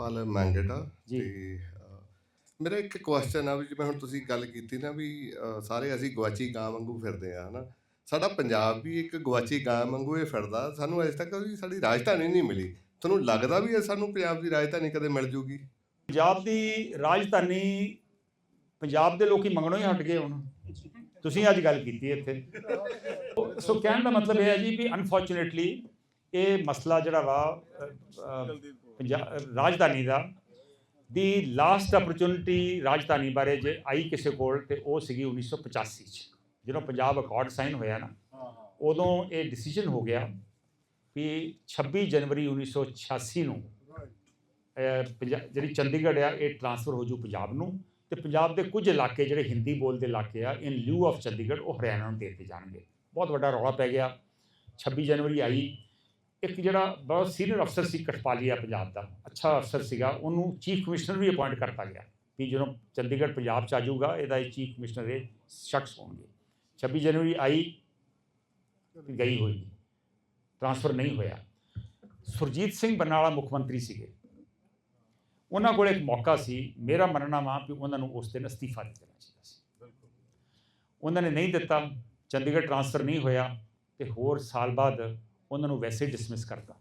ਜਸਪਾਲ ਮੈਂਗੇਟਾ ਜੀ। ਮੇਰਾ ਇੱਕ ਕੁਐਸਚਨ ਆ ਵੀ ਜਿਵੇਂ ਹੁਣ ਤੁਸੀਂ ਗੱਲ ਕੀਤੀ ਨਾ ਵੀ ਸਾਰੇ ਅਸੀਂ ਗਵਾਚੀ ਗਾਂ ਵਾਂਗੂ ਫਿਰਦੇ ਆ ਹਨਾ। ਸਾਡਾ ਪੰਜਾਬ ਵੀ ਇੱਕ ਗਵਾਚੀ ਗਾਂ ਵਾਂਗੂ ਹੀ ਫਿਰਦਾ। ਸਾਨੂੰ ਅਜੇ ਤੱਕ ਵੀ ਸਾਡੀ ਰਾਜਧਾਨੀ ਨਹੀਂ ਮਿਲੀ। ਤੁਹਾਨੂੰ ਲੱਗਦਾ ਵੀ ਇਹ ਸਾਨੂੰ ਪੰਜਾਬ ਦੀ ਰਾਜਧਾਨੀ ਕਦੇ ਮਿਲ ਜੂਗੀ? ਪੰਜਾਬ ਦੀ ਰਾਜਧਾਨੀ ਪੰਜਾਬ ਦੇ ਲੋਕੀ ਮੰਗਣੋਂ ਹੀ ਹਟ ਗਏ ਹੁਣ। ਤੁਸੀਂ ਅੱਜ ਗੱਲ ਕੀਤੀ ਇੱਥੇ। ਸੋ ਕਹਿਣ ਦਾ ਮਤਲਬ ਇਹ ਹੈ ਜੀ ਵੀ ਅਨਫੋਰਚੂਨੇਟਲੀ ਇਹ ਮਸਲਾ ਜਿਹੜਾ ਵਾ ਰਾਜਧਾਨੀ ਦਾ, ਦੀ ਲਾਸਟ ਆਪਰਚੂਨਿਟੀ ਰਾਜਧਾਨੀ ਬਾਰੇ ਜੇ ਆਈ ਕਿਸੇ ਕੋਲ ਤੇ ਉਹ ਸੀਗੀ 1985 ਚ, ਜਦੋਂ ਪੰਜਾਬ ਅਕਾਰਡ ਸਾਈਨ ਹੋਇਆ ਨਾ, ਉਦੋਂ ਇਹ ਡਿਸੀਜਨ ਹੋ ਗਿਆ ਵੀ 26 ਜਨਵਰੀ 1986 ਨੂੰ ਪੰਜਾ- ਜਿਹੜੀ ਚੰਡੀਗੜ੍ਹ ਆ, ਇਹ ਟ੍ਰਾਂਸਫਰ ਹੋ ਜੂ ਪੰਜਾਬ ਨੂੰ ਤੇ ਪੰਜਾਬ ਦੇ ਕੁਝ ਇਲਾਕੇ ਜਿਹੜੇ ਹਿੰਦੀ ਬੋਲਦੇ ਇਲਾਕੇ ਆ ਇਨ ਲਿਊ ਆਫ ਚੰਡੀਗੜ੍ਹ, ਉਹ ਹਰਿਆਣਾ ਨੂੰ ਦੇ ਦਿੱਤੇ ਜਾਣਗੇ। ਬਹੁਤ ਵੱਡਾ ਰੌਲਾ ਪੈ ਗਿਆ। 26 ਜਨਵਰੀ ਆਈ ਇੱਕ ਜਿਹੜਾ ਬਹੁਤ ਸੀਨੀਅਰ ਅਫਸਰ ਸੀ ਕਟਪਾਲੀਆ ਪੰਜਾਬ ਦਾ, ਅੱਛਾ ਅਫਸਰ ਸੀਗਾ, ਉਹਨੂੰ ਚੀਫ ਕਮਿਸ਼ਨਰ ਵੀ ਅਪਾਇੰਟ ਕਰਤਾ ਗਿਆ ਵੀ ਜਦੋਂ ਚੰਡੀਗੜ੍ਹ ਪੰਜਾਬ ਚ ਆ ਜਾਊਗਾ, ਇਹਦਾ ਇਹ ਚੀਫ ਕਮਿਸ਼ਨਰ ਇਹ ਸ਼ਖਸ ਹੋਣਗੇ। 26 ਜਨਵਰੀ ਆਈ, ਗਈ ਹੋਈ ਟ੍ਰਾਂਸਫਰ ਨਹੀਂ ਹੋਇਆ। ਸੁਰਜੀਤ ਸਿੰਘ ਬਰਨਾਲਾ ਮੁੱਖ ਮੰਤਰੀ ਸੀਗੇ। ਉਹਨਾਂ ਕੋਲ ਇੱਕ ਮੌਕਾ ਸੀ, ਮੇਰਾ ਮੰਨਣਾ ਵਾ ਕਿ ਉਹਨਾਂ ਨੂੰ ਉਸ ਦਿਨ ਅਸਤੀਫਾ ਦੇ ਦੇਣਾ ਚਾਹੀਦਾ ਸੀ। ਉਹਨਾਂ ਨੇ ਨਹੀਂ ਦਿੱਤਾ, ਚੰਡੀਗੜ੍ਹ ਟ੍ਰਾਂਸਫਰ ਨਹੀਂ ਹੋਇਆ ਤੇ ਹੋਰ ਸਾਲ ਬਾਅਦ ਉਹਨਾਂ ਨੂੰ ਵੈਸੇ ਡਿਸਮਿਸ ਕਰਤਾ।